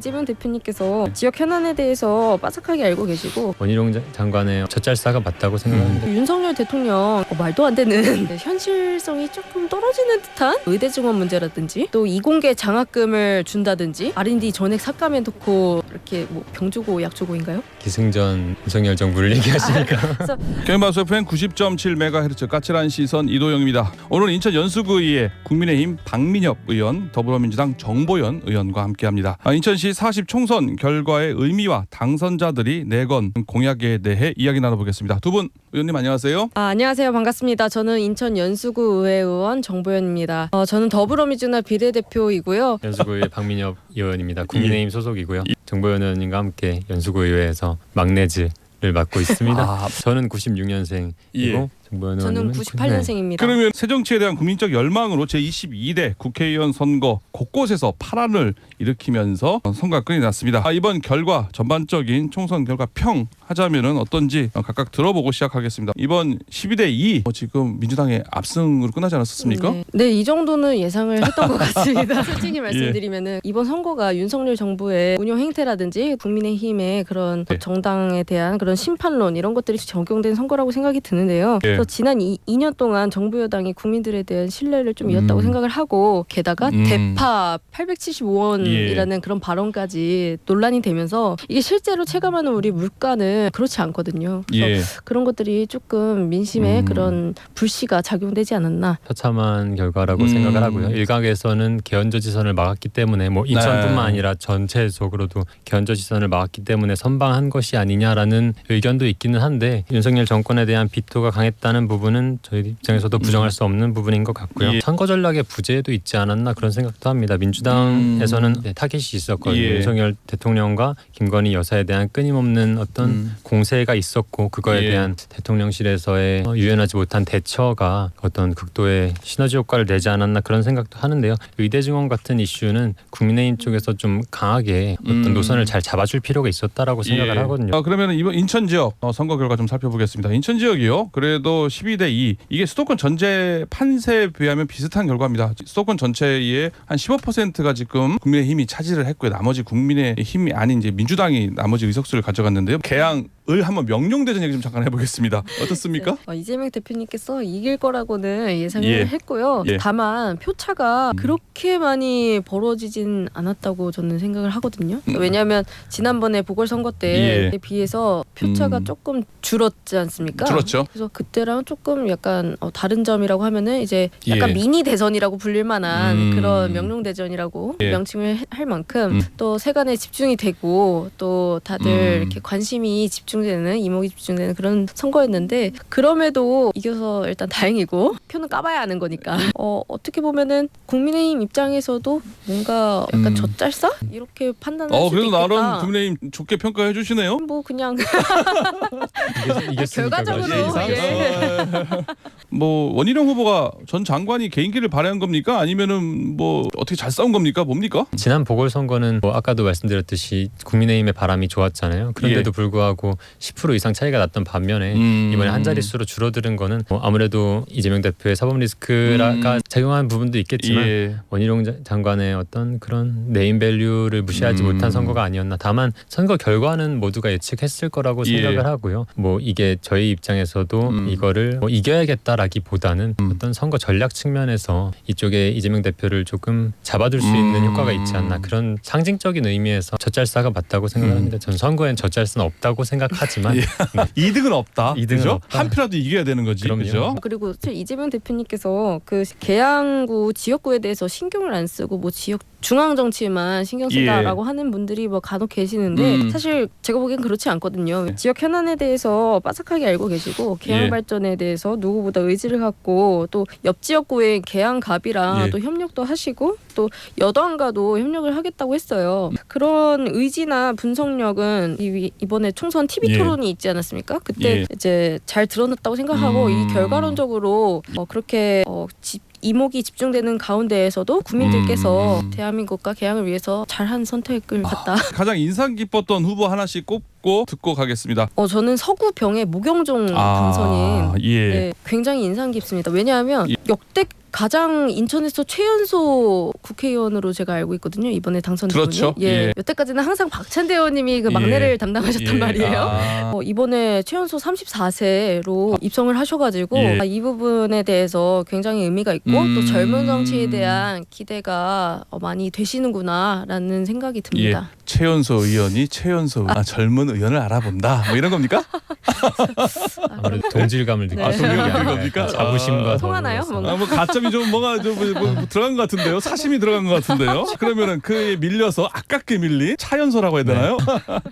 이재명 대표님께서 지역 현안에 대해서 빠삭하게 알고 계시고 원희룡 자- 장관의 젖잘싸가 맞다고 생각합니다. 윤석열 대통령 어, 말도 안 되는 현실성이 조금 떨어지는 듯한 의대 증원 문제라든지 또 이공계 장학금을 준다든지 R&D 전액 삭감해놓고 이렇게 뭐 병주고 약주고인가요? 기승전 윤석열 정부를 얘기하시니까 경인방송 FM 90.7MHz 까칠한 시선 이도영입니다. 오늘 인천 연수구의회 국민의힘 박민엽 의원, 더불어민주당 정보연 의원과 함께합니다. 아, 인천시 40 총선 결과의 의미와 당선자들이 내건 공약에 대해 이야기 나눠보겠습니다. 두 분 의원님 안녕하세요. 아, 안녕하세요. 반갑습니다. 저는 인천 연수구 의회 의원 정보현입니다. 어, 저는 더불어민주당 비례대표이고요. 연수구의 박민엽 의원입니다. 국민의힘 소속이고요. 정보연 의원님과 함께 연수구 의회에서 막내즈를 맡고 있습니다. 아, 저는 96년생이고 예. 저는 의원님은 98년생입니다. 그러면 새정치에 대한 국민적 열망으로 제22대 국회의원 선거 곳곳에서 파란을 일으키면서 선거가 끝이 났습니다. 아, 이번 결과 전반적인 총선 결과 평 하자면은 어떤지 각각 들어보고 시작하겠습니다. 이번 12대 2 어, 지금 민주당의 압승으로 끝나지 않았습니까? 네. 네, 이 정도는 예상을 했던 것 같습니다. 솔직히 말씀드리면은 이번 선거가 윤석열 정부의 운영 행태라든지 국민의힘의 그런 네. 정당에 대한 그런 심판론 이런 것들이 적용된 선거라고 생각이 드는데요. 예. 그래서 지난 이, 2년 동안 정부 여당이 국민들에 대한 신뢰를 좀 이었다고 음. 생각을 하고 게다가 음. 대파 875원이라는 예. 그런 발언까지 논란이 되면서 이게 실제로 체감하는 우리 물가는 그렇지 않거든요. 그래서 예. 그런 것들이 조금 민심에 음. 그런 불씨가 작용되지 않았나 처참한 결과라고 음. 생각을 하고요. 일각에서는 개헌저 지선을 막았기 때문에 뭐 인천뿐만 네. 아니라 전체적으로도 개헌저 지선을 막았기 때문에 선방한 것이 아니냐라는 의견도 있기는 한데 윤석열 정권에 대한 비토가 강했다 는 부분은 저희 입장에서도 부정할 수 없는 부분인 것 같고요. 음. 예. 선거 전략의 부재도 있지 않았나 그런 생각도 합니다. 민주당에서는 네, 타겟이 있었거든요. 음. 예. 윤석열 대통령과 김건희 여사에 대한 끊임없는 어떤 음. 공세가 있었고 그거에 예. 대한 대통령실에서의 어, 유연하지 못한 대처가 어떤 극도의 시너지 효과를 내지 않았나 그런 생각도 하는데요. 의대 증원 같은 이슈는 국민의힘 쪽에서 좀 강하게 어떤 음. 노선을 잘 잡아줄 필요가 있었다라고 생각을 예. 하거든요. 어, 그러면 이번 인천 지역 어, 선거 결과 좀 살펴보겠습니다. 인천 지역이요. 그래도 12대 2 이게 수도권 전체 판세에 비하면 비슷한 결과입니다. 수도권 전체의 한 15%가 지금 국민의힘이 차지를 했고요. 나머지 국민의힘이 아닌 이제 민주당이 나머지 의석수를 가져갔는데요. 개항 을 한번 명령대전 얘기 좀 잠깐 해보겠습니다. 어떻습니까? 어, 이재명 대표님께서 이길 거라고는 예상을 예. 했고요. 예. 다만 표차가 음. 그렇게 많이 벌어지진 않았다고 저는 생각을 하거든요. 음. 왜냐하면 지난번에 보궐선거 때에 예. 비해서 표차가 음. 조금 줄었지 않습니까? 줄었죠. 그래서 그때랑 조금 약간 어, 다른 점이라고 하면은 이제 약간 예. 미니 대선이라고 불릴 만한 음. 그런 명령 대전이라고 예. 명칭을 해- 할 만큼 음. 또 세간에 집중이 되고 또 다들 음. 이렇게 관심이 집중 되는 이목이 집중되는 그런 선거였는데 그럼에도 이겨서 일단 다행이고 표는 까봐야 아는 거니까 어, 어떻게 보면은 국민의힘 입장에서도 뭔가 약간 음. 젖잘싸 이렇게 판단할 어 수도 그래도 있겠다. 나름 국민의힘 좋게 평가해 주시네요. 뭐 그냥 이겼- 결과적으로, 그렇죠. 예. 뭐 원희룡 후보가 전 장관이 개인기를 발휘한 겁니까? 아니면은 뭐 어떻게 잘 싸운 겁니까? 뭡니까? 지난 보궐선거는 뭐 아까도 말씀드렸듯이 국민의힘의 바람이 좋았잖아요. 그런데도 불구하고 10% 이상 차이가 났던 반면에 예. 음. 이번에 한 자릿수로 줄어드는 거는 뭐 아무래도 이재명 대표의 사법 리스크가 음. 작용한 부분도 있겠지만 예. 원희룡 자- 장관의 어떤 그런 네임밸류를 무시하지 음. 못한 선거가 아니었나. 다만 선거 결과는 모두가 예측했을 거라고 예. 생각을 하고요. 뭐 이게 저희 입장에서도 음. 이거를 뭐 이겨야겠다라기보다는 음. 어떤 선거 전략 측면에서 이쪽에 이재명 대표를 조금 잡아둘 수 있는 음. 효과가 있지 않나. 그런 상징적인 의미에서 젖잘싸가 맞다고 생각합니다. 전 선거엔 젖잘싸는 없다고 생각 하지만 예. 이득은 없다. 이득은 그죠? 없다. 한 표라도 이겨야 되는 거지. 그럼요. 그죠? 그리고 사실 이재명 대표님께서 그 계양구 지역구에 대해서 신경을 안 쓰고 뭐 지역 중앙 정치에만 신경 쓴다라고 하는 분들이 뭐 간혹 계시는데 예. 음. 사실 제가 보기엔 그렇지 않거든요. 네. 지역 현안에 대해서 빠삭하게 알고 계시고 계양 예. 발전에 대해서 누구보다 의지를 갖고 또 옆 지역구의 계양갑이랑 예. 또 협력도 하시고 또 여당과도 협력을 하겠다고 했어요. 그런 의지나 분석력은 이- 이번에 총선 TV 예. 토론이 있지 않았습니까? 그때 예. 이제 잘 드러났다고 생각하고 음. 이 결과론적으로 어, 그렇게 어, 집, 이목이 집중되는 가운데에서도 국민들께서 음. 대한민국과 개항을 위해서 잘한 선택을 아. 갔다. 가장 인상 깊었던 후보 하나씩 꼽 짧고 듣고 가겠습니다. 어 저는 서구병의 무경종 당선인 예. 네, 굉장히 인상 깊습니다. 왜냐하면 예. 역대 가장 인천에서 최연소 국회의원으로 제가 알고 있거든요. 이번에 당선된 그렇죠. 분이. 예. 예. 여태까지는 항상 박찬대 의원님이 그 막내를 예. 담당하셨단 예. 말이에요. 아. 어, 이번에 최연소 34세로 입성을 하셔가지고 예. 아, 이 부분에 대해서 굉장히 의미가 있고 음. 또 젊은 정치에 대한 기대가 어, 많이 되시는구나라는 생각이 듭니다. 최연소 의원이 최연소 아, 젊은 의원을 알아본다. 뭐 이런 겁니까? 아무래도 동질감을 느끼는 네. 아, 동질감 겁니까? 자부심과 아. 통하나요? 더불어서. 뭔가? 아, 뭐 가점이 좀 뭐가 좀 뭐, 뭐 들어간 것 같은데요. 사심이 들어간 것 같은데요. 그러면은 그에 밀려서 아깝게 밀린 차연소라고 해야 되나요?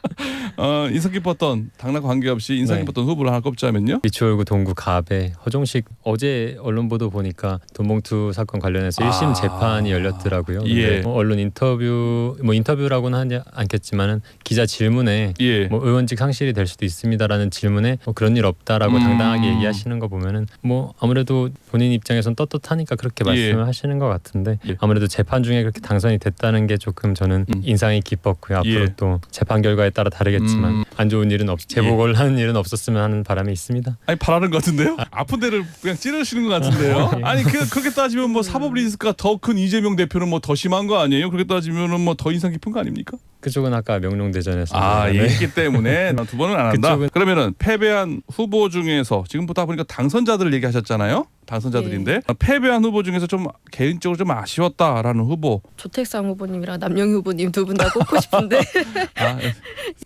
어, 인상 깊었던 당락 관계없이 인상 네. 깊었던 후보를 하나 꼽자면요. 미추홀구 동구 갑에 허종식 어제 언론 보도 보니까 돈봉투 사건 관련해서 아. 1심 재판이 열렸더라고요. 근데 예. 뭐 언론 인터뷰 뭐 인터뷰라고는 하지 않겠지만은 기자 질문에 예. 뭐 의원직 상실이 될 수도 있습니다라는 질문에 뭐 그런 일 없다라고 음. 당당하게 얘기하시는 거 보면은 뭐 아무래도 본인 입장에선 떳떳하니까 그렇게 예. 말씀을 하시는 것 같은데 예. 아무래도 재판 중에 그렇게 당선이 됐다는 게 조금 저는 음. 인상이 깊었고요. 앞으로 예. 또 재판 결과에 따라 다르겠지만 음. 안 좋은 일은 없 제복을 하는 일은 없었으면 하는 바람이 있습니다. 아니 바라는 것 같은데요? 아 픈 데를 그냥 찌르시는 것 같은데요? 예. 아니 그, 그렇게 따지면 뭐 사법 리스크가 더 큰 이재명 대표는 뭐 더 심한 거 아니에요? 그렇게 따지면은 뭐 더 인상 깊은 거 아닙니까? 그쪽은 아까 명룡대전에서 아 네. 얘기했기 때문에 두 번은 안 한다. 그쪽은- 그러면은 패배한 후보 중에서 지금 보다 보니까 당선자들 얘기하셨잖아요. 당선자들인데 패배한 후보 중에서 좀 개인적으로 좀 아쉬웠다라는 후보. 조택상 후보님이랑 남영희 후보님 두 분 다 꼽고 싶은데 아,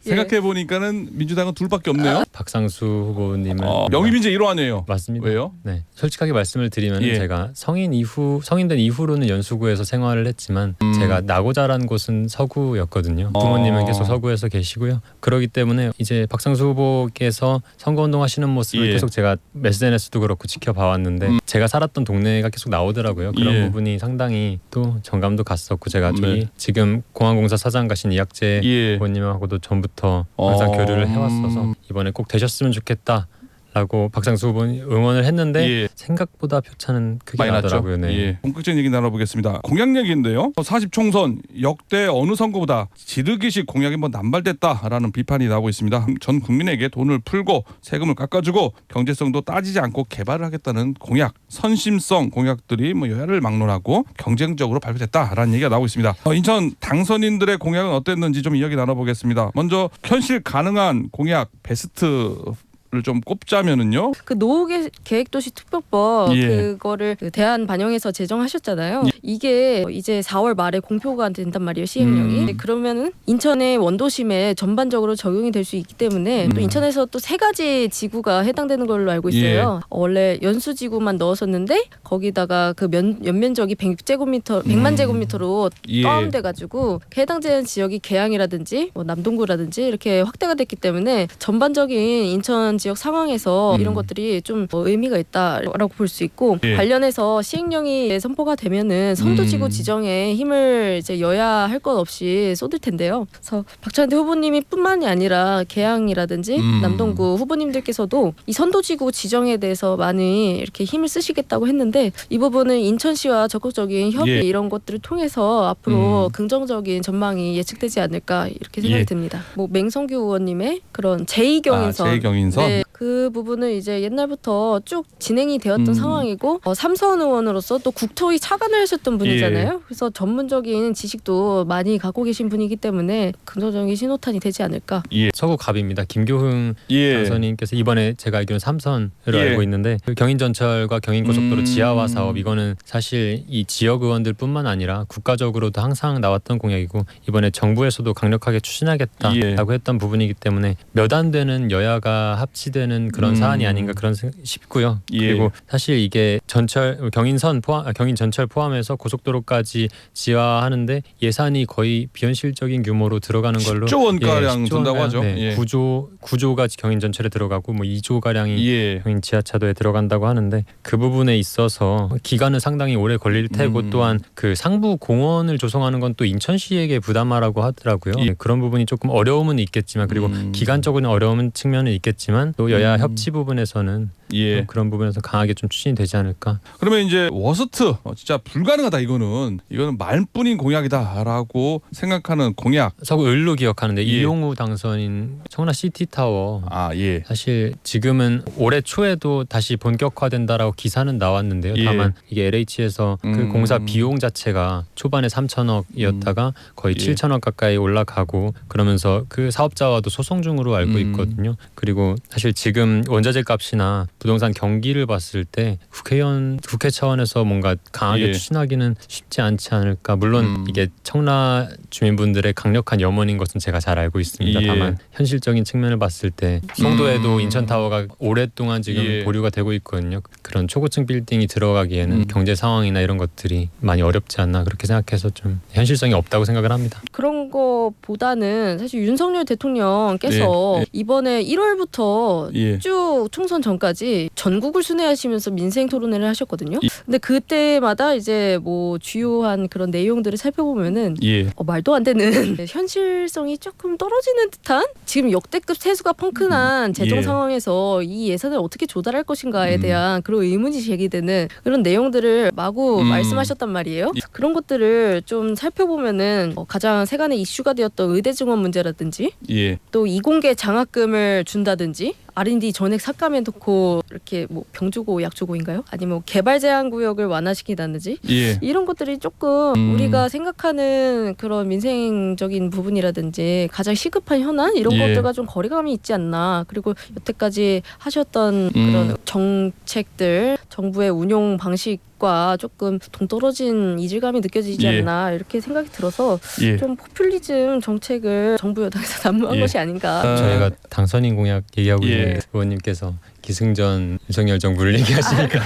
생각해 보니까는 민주당은 둘밖에 없네요. 박상수 후보님은 어, 영입인재 1호 아니에요. 맞습니다. 왜요? 네, 솔직하게 말씀을 드리면 예. 제가 성인 이후 성인된 이후로는 연수구에서 생활을 했지만 음. 제가 나고 자란 곳은 서구였거든요. 어. 부모님은 계속 서구에서 계시고요. 그렇기 때문에 이제 박상수 후보께서 선거운동 하시는 모습을 예. 계속 제가 SNS도 그렇고 지켜봐왔는데 음. 제가 살았던 동네가 계속 나오더라고요. 그런 예. 부분이 상당히 또 정감도 갔었고 제가 저기 네. 지금 공항공사 사장 가신 이학재 예. 후보님하고도 전부터 항상 어. 교류를 해왔어서 이번에 꼭 되셨으면 좋겠다 라고 박상수 후보님 응원을 했는데 예. 생각보다 표차는 크게 많이 났죠. 나더라고요. 네. 예. 본격적인 얘기 나눠보겠습니다. 공약 얘기인데요. 40 총선 역대 어느 선거보다 지르기식 공약이 뭐 남발됐다라는 비판이 나오고 있습니다. 전 국민에게 돈을 풀고 세금을 깎아주고 경제성도 따지지 않고 개발을 하겠다는 공약, 선심성 공약들이 뭐 여야를 막론하고 경쟁적으로 발표됐다라는 얘기가 나오고 있습니다. 어, 인천 당선인들의 공약은 어땠는지 좀 이야기 나눠보겠습니다. 먼저 현실 가능한 공약 베스트 를 좀 꼽자면은요. 그 노후 계- 계획도시 특별법 예. 그거를 그 대안 반영해서 제정하셨잖아요. 이게 이제 4월 말에 공표가 된단 말이에요 시행령이. 음. 네, 그러면은 인천의 원도심에 전반적으로 적용이 될 수 있기 때문에 또 음. 인천에서 또 세 가지 지구가 해당되는 걸로 알고 있어요. 예. 어, 원래 연수 지구만 넣었었는데 거기다가 그 면, 연면적이 100제곱미터, 100만 음. 제곱미터로 예. 포함돼가지고 그 해당되는 지역이 계양이라든지 뭐 남동구라든지 이렇게 확대가 됐기 때문에 전반적인 인천 지역 상황에서 음. 이런 것들이 좀 어, 의미가 있다라고 볼 수 있고 예. 관련해서 시행령이 선포가 되면은 선도지구 음. 지정에 힘을 이제 여야 할 것 없이 쏟을 텐데요. 그래서 박찬대 후보님이 뿐만이 아니라 계양이라든지 음. 남동구 후보님들께서도 이 선도지구 지정에 대해서 많이 이렇게 힘을 쓰시겠다고 했는데 이 부분은 인천시와 적극적인 협의 예. 이런 것들을 통해서 앞으로 음. 긍정적인 전망이 예측되지 않을까 이렇게 생각이 예. 듭니다. 뭐 맹성규 의원님의 그런 제2경인선 아, 제2경인선? 네, 그 부분은 이제 옛날부터 쭉 진행이 되었던 음. 상황이고 어, 삼선 의원으로서 또 국토위 차관을 하셨던 분이잖아요. 예. 그래서 전문적인 지식도 많이 갖고 계신 분이기 때문에 긍정적인 신호탄이 되지 않을까. 예. 서구 갑입니다. 김교흥 예. 당선인께서 이번에 제가 알기로는 삼선으로 예. 알고 있는데 그 경인전철과 경인고속도로 음. 지하화 사업 이거는 사실 이 지역 의원들뿐만 아니라 국가적으로도 항상 나왔던 공약이고 이번에 정부에서도 강력하게 추진하겠다라고 예. 했던 부분이기 때문에 몇 안 되는 여야가 합치 되는 그런 음. 사안이 아닌가 그런 생- 싶고요. 예. 그리고 사실 이게 전철 경인선 포함 아, 경인 전철 포함해서 고속도로까지 지하하는데 예산이 거의 비현실적인 규모로 들어가는 걸로 10조 원가량 10조 든다고 하죠. 네, 예. 구조 구조가 경인 전철에 들어가고 뭐 2조 가량이 예. 경인 지하차도에 들어간다고 하는데 그 부분에 있어서 기간은 상당히 오래 걸릴 테고 음. 또한 그 상부 공원을 조성하는 건 또 인천시에게 부담하라고 하더라고요. 예. 네, 그런 부분이 조금 어려움은 있겠지만 그리고 음. 기간적으로 어려움은 측면은 있겠지만 또 여야 음. 협치 부분에서는 예. 그런 부분에서 강하게 좀 추진이 되지 않을까. 그러면 이제 워스트 어, 진짜 불가능하다 이거는 이거는 말뿐인 공약이다라고 생각하는 공약. 서구 을로 기억하는데 예. 이용우 당선인 청라 시티 타워 아 예. 사실 지금은 올해 초에도 다시 본격화된다라고 기사는 나왔는데요. 예. 다만 이게 LH에서 그 음. 공사 비용 자체가 초반에 3천억이었다가 거의 예. 7천억 가까이 올라가고 그러면서 그 사업자와도 소송 중으로 알고 음. 있거든요. 그리고 사실 지금 원자재 값이나 부동산 경기를 봤을 때 국회의원 국회 차원에서 뭔가 강하게 예. 추진하기는 쉽지 않지 않을까. 물론 음. 이게 청라 주민분들의 강력한 염원인 것은 제가 잘 알고 있습니다. 예. 다만 현실적인 측면을 봤을 때 송도에도 음. 인천 타워가 오랫동안 지금 예. 보류가 되고 있거든요. 그런 초고층 빌딩이 들어가기에는 음. 경제 상황이나 이런 것들이 많이 어렵지 않나 그렇게 생각해서 좀 현실성이 없다고 생각을 합니다. 그런 거보다는 사실 윤석열 대통령께서 예, 예. 이번에 1월부터 예. 쭉 총선 전까지 전국을 순회하시면서 민생 토론회를 하셨거든요. 예. 근데 그때마다 이제 뭐 주요한 그런 내용들을 살펴보면은 예. 어, 말도 안 되는 현실성이 조금 떨어지는 듯한 지금 역대급 세수가 펑크난 재정 예. 상황에서 이 예산을 어떻게 조달할 것인가에 음. 대한 그런 의문이 제기되는 그런 내용들을 마구 음. 말씀하셨단 말이에요. 예. 그런 것들을 좀 살펴보면은 어, 가장 세간의 이슈가 되었던 의대 증원 문제라든지 예. 또 이공계 장학금을 준다든지 R&D 전액 삭감해 놓고 이렇게 뭐 병주고 약주고인가요? 아니면 뭐 개발 제한 구역을 완화시키다든지 예. 이런 것들이 조금 음. 우리가 생각하는 그런 민생적인 부분이라든지 가장 시급한 현안 이런 예. 것들과 좀 거리감이 있지 않나 그리고 여태까지 하셨던 음. 그런 정책들 정부의 운용 방식과 조금 동떨어진 이질감이 느껴지지 예. 않나 이렇게 생각이 들어서 예. 좀 포퓰리즘 정책을 정부 여당에서 난무한 예. 것이 아닌가 아, 저희가 당선인 공약 얘기하고 예. 있는데 의원님께서 기승전 윤석열 정부를 얘기하시니까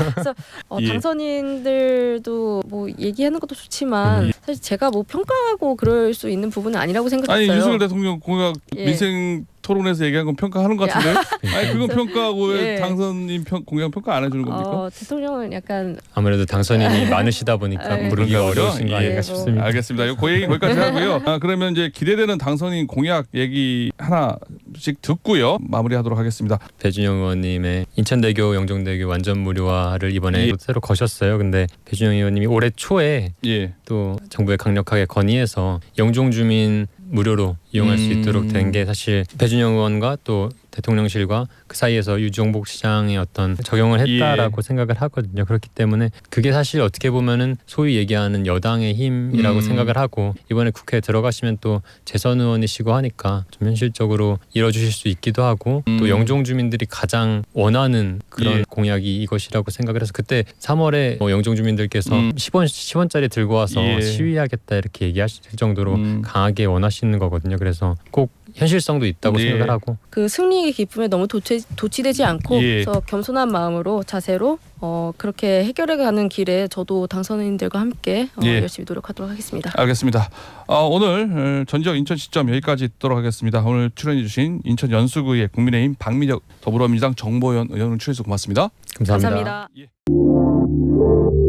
어, 예. 당선인들도 뭐 얘기하는 것도 좋지만 음. 사실 제가 뭐 평가하고 그럴 수 있는 부분은 아니라고 아니 생각했어요. 윤석열 대통령 공약 예. 민생 토론에서 얘기한 건 평가하는 것 같은데. 아니 그건 평가하고 왜 예. 당선인 평, 공약 평가 안 해주는 겁니까? 어, 대통령은 약간 아무래도 당선인이 많으시다 보니까 예. 부르기가 그런가 보죠? 어려우신 거 예. 아닌가 뭐. 싶습니다. 알겠습니다. 이거 그 얘기 거기까지 하고요. 아, 그러면 이제 기대되는 당선인 공약 얘기 하나 씩 듣고요. 마무리하도록 하겠습니다. 배준영 의원님의 인천대교 영종대교 완전 무료화를 이번에 예. 또 새로 거셨어요. 근데 배준영 의원님이 올해 초에 예. 또 정부에 강력하게 건의해서 영종 주민 무료로 이용할 수 음. 있도록 된 게 사실 배준영 의원과 또 대통령실과 그 사이에서 유정복 시장의 어떤 적용을 했다라고 생각을 하거든요. 그렇기 때문에 그게 사실 어떻게 보면은 소위 얘기하는 여당의 힘이라고 음. 생각을 하고 이번에 국회에 들어가시면 또 재선 의원이시고 하니까 좀 현실적으로 이뤄주실 수 있기도 하고 음. 또 영종 주민들이 가장 원하는 그런 예. 공약이 이것이라고 생각을 해서 그때 3월에 뭐 영종 주민들께서 음. 10원 10원짜리 들고 와서 예. 시위하겠다 이렇게 얘기하실 정도로 음. 강하게 원하시는 거거든요. 그래서 꼭 현실성도 있다고 예. 생각을 하고 그 승리의 기쁨에 너무 도취, 도취되지 않고 예. 그래서 겸손한 마음으로 자세로 어, 그렇게 해결해가는 길에 저도 당선인들과 함께 어, 예. 열심히 노력하도록 하겠습니다. 알겠습니다. 어, 오늘 어, 전지역 인천 시점 여기까지 듣도록 하겠습니다. 오늘 출연해주신 인천 연수구의 국민의힘 박민혁 더불어민주당 정보연 의원을 출연해서 고맙습니다. 감사합니다. 감사합니다. 예.